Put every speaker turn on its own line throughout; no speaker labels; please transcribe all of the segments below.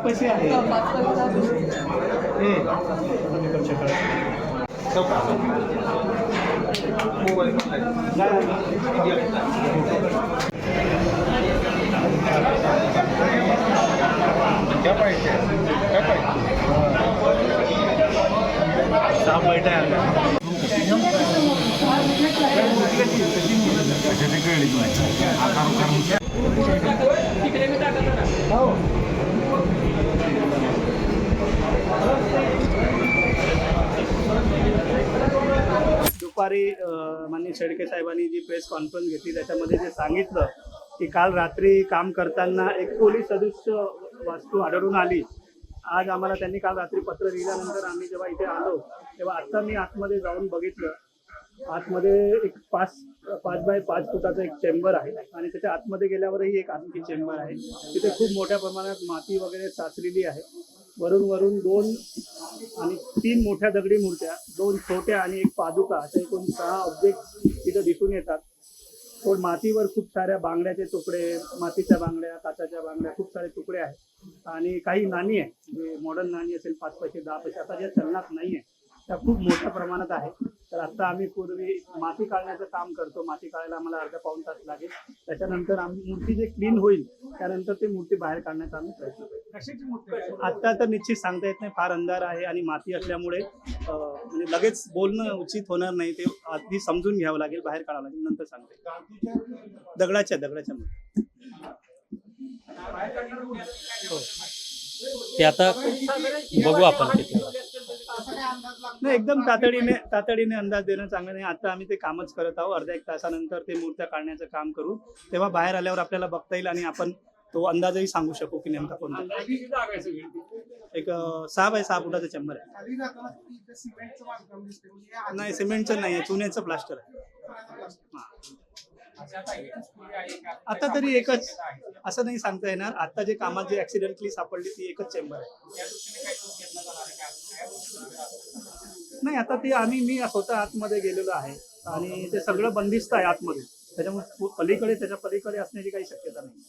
पैसे आहे
मोबाईल पाहिजे काय पाहिजे
सहा आहे दुपारी माननीय शेडके साहेबांनी जी प्रेस कॉन्फरन्स घेतली त्याच्यामध्ये जे सांगितलं की काल रात्री काम करताना एक पोलीस सदस्य वास्तू आढळून आली. आज आम्हाला त्यांनी काल रात्री पत्र लिहिल्यानंतर आम्ही जेव्हा इथे आलो तेव्हा आत्ता मी आतमध्ये जाऊन बघितलं. आतमध्ये एक पाच पाच बाय पाच फुटाचा एक चेंबर आहे आणि त्याच्या आतमध्ये गेल्यावरही एक आणखी चेंबर आहे. तिथे खूप मोठ्या प्रमाणात माती वगैरे साचलेली आहे. वरून वरून दोन आणि तीन मोठ्या दगडी मूर्त्या दोन छोट्या आणि एक पादुका अशा एकूण सहा ऑब्जेक्ट तिथं दिसून येतात. पण मातीवर खूप साऱ्या बांगड्याचे तुकडे मातीच्या बांगड्या काचाच्या बांगड्या खूप सारे तुकडे आहेत. आणि काही नाणी आहे जे मॉडर्न नाणी असेल पाच पैसे दहा पैसे आता ज्या चलनात नाही आहे त्या खूप मोठ्या प्रमाणात आहे तर आता आम्ही पूर्वी माती काढण्याचं काम करतो. माती काढायला आम्हाला अर्धा पाऊण तास लागेल. त्याच्यानंतर आम्ही मूर्ती जे क्लीन होईल त्यानंतर ती मूर्ती बाहेर काढण्याचा आम्ही प्रयत्न करू. आता तर निश्चित सांगता येत नाही. फार अंधार आहे आणि माती असल्यामुळे म्हणजे लगेच बोलणं उचित होणार नाही. ते आधी समजून घ्यावं लागेल बाहेर काढावं लागेल नंतर सांगते दगडाच्या दगडाच्या मूर्ती.
ते आता बघू आपण तिथे.
नाही एकदम तातडीने तातडीने अंदाज देणं चांगलं नाही. आता आम्ही ते कामच करत आहोत. अर्ध्या एक तासानंतर ते मूर्त्या काढण्याचं काम करू. तेव्हा बाहेर आल्यावर आपल्याला बघता येईल आणि आपण तो अंदाजही सांगू शकू की नेमका कोणता. एक सहा बाय सहा फुटाचा चंबर आहे. नाही सिमेंटचं नाही आहे. चुन्याचं प्लास्टर आहे. आता तरी एकच असं नाही सांगता येणार. आता जे कामात जे ऍक्सिडेंटली सापडली ती एकच चेंबर आहे. नाही आता ते आम्ही मी स्वतः आतमध्ये गेलेलो आहे आणि ते सगळं बंदिस्त आहे आतमध्ये. त्याच्यामुळे पलीकडे त्याच्या पलीकडे असण्याची काही शक्यता नाही.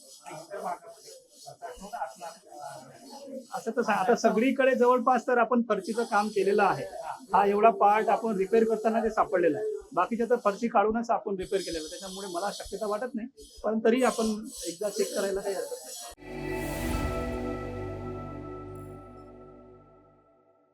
असं तर आता सगळीकडे जवळपास तर आपण फरशीचं काम केलेलं आहे. हा एवढा पार्ट आपण रिपेअर करताना ते सापडलेला आहे. बाकीच्या तर फरशी काढूनच आपण रिपेअर केलेलं. त्याच्यामुळे मला शक्यता वाटत नाही. पण तरी आपण एकदा चेक करायला काही हरकत नाही